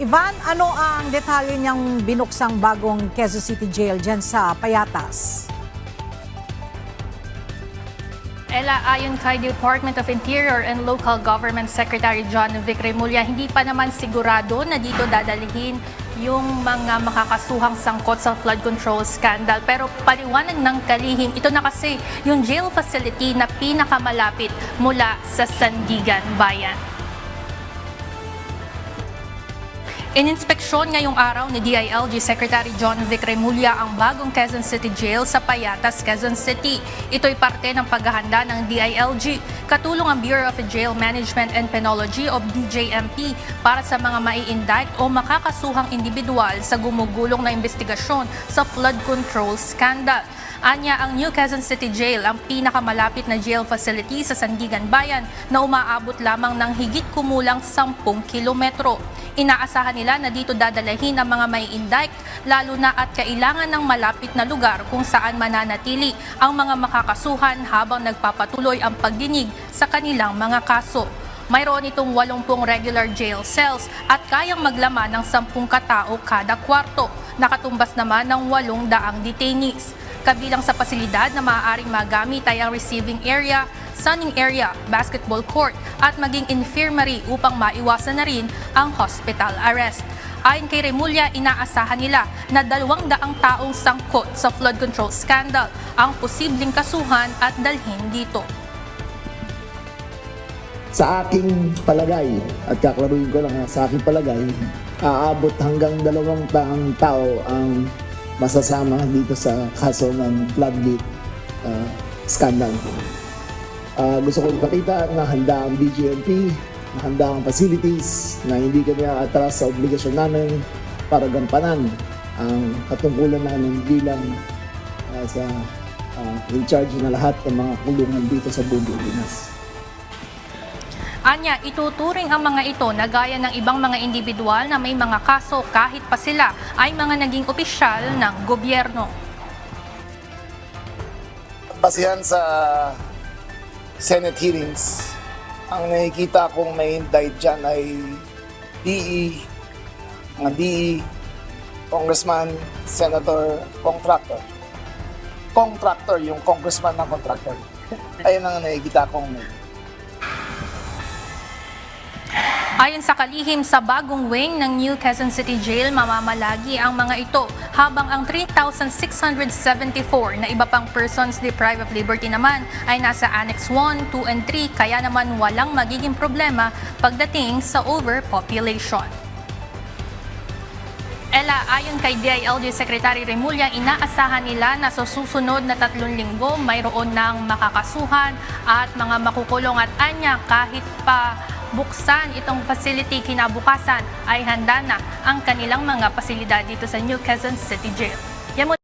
Ivan, ano ang detalye niyang binuksang bagong Quezon City Jail dyan sa Payatas? Ella, ayon kay Department of Interior and Local Government Secretary John Vic Remulla, hindi pa naman sigurado na dito dadalhin yung mga makakasuhang sangkot sa flood control scandal. Pero paliwanag ng kalihim, ito na kasi yung jail facility na pinakamalapit mula sa Sandigan Bayan. Ininspeksyon ngayong araw ni DILG Secretary John Vic Remulla ang bagong Quezon City Jail sa Payatas, Quezon City. Ito'y parte ng paghahanda ng DILG. Katulong ang Bureau of Jail Management and Penology o BJMP para sa mga mai-indict o makakasuhang individual sa gumugulong na investigasyon sa flood control scandal. Anya, ang New Quezon City Jail ang pinakamalapit na jail facility sa Sandigan Bayan na umaabot lamang ng higit kumulang 10 kilometro. Inaasahan nila na dito dadalahin ang mga may indict lalo na at kailangan ng malapit na lugar kung saan mananatili ang mga makakasuhan habang nagpapatuloy ang pagdinig sa kanilang mga kaso. Mayroon itong 80 regular jail cells at kayang maglaman ng 10 katao kada kwarto. Nakatumbas naman ng 800 detainees. Kabilang sa pasilidad na maaaring magamit ay ang receiving area, sunning area, basketball court at maging infirmary upang maiwasan na rin ang hospital arrest. Ayon kay Remulla, inaasahan nila na dalawang daang taong sangkot sa flood control scandal ang posibleng kasuhan at dalhin dito. Sa aking palagay, at kaklaruhin ko lang sa aking palagay, aabot hanggang dalawang taang tao ang masasama dito sa kaso ng floodgate uh, scandal. Ah, gusto ko ipakita na handa ang BGMP, na handa ang facilities, na hindi kami atras sa obligasyon namin para gampanan ang katungkulan namin bilang ah, sa ah, in charge na lahat ng mga kulungan dito sa buong Pilipinas. Anya, ituturing ang mga ito na gaya ng ibang mga individual na may mga kaso kahit pa sila ay mga naging opisyal ng gobyerno. Basihan sa Senate hearings, ang nakikita kong may indict dyan ay DE, mga DE, Congressman, Senator, Contractor. Contractor, yung congressman ng contractor. Ayun ang nakikita kong may. Ayon sa kalihim sa bagong wing ng New Quezon City Jail, mamamalagi ang mga ito habang ang 3,674 na iba pang persons deprived of liberty naman ay nasa Annex 1, 2, and 3 kaya naman walang magiging problema pagdating sa overpopulation. Ella, ayon kay DILG Secretary Remulla, inaasahan nila na sa susunod na tatlong linggo mayroon ng makakasuhan at mga makukulong at anya kahit pa buksan itong facility kinabukasan ay handa na ang kanilang mga pasilidad dito sa New Quezon City Jail.